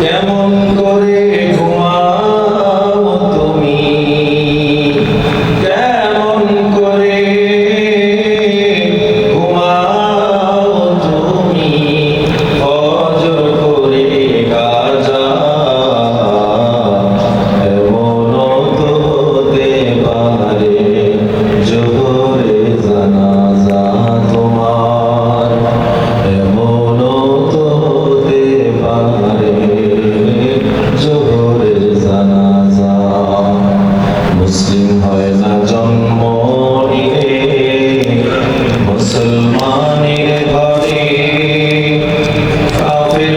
কেমন করে মুসলিম হয় না জন্ম মুসলমানের ঘরে কাফের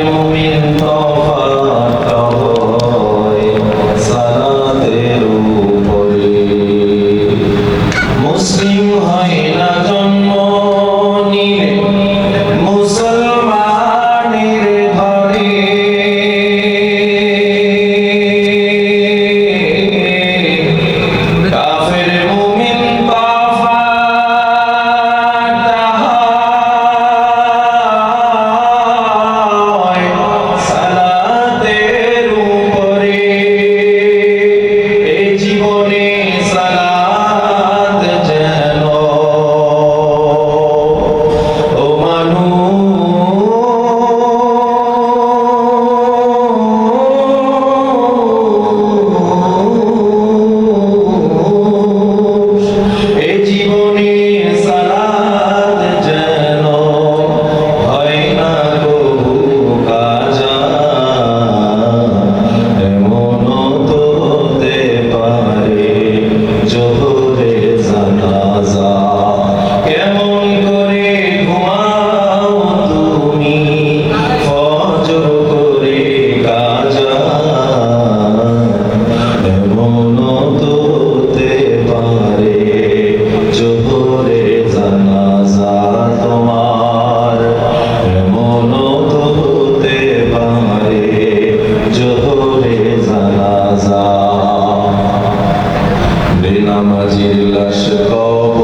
لنماذج الأشقاء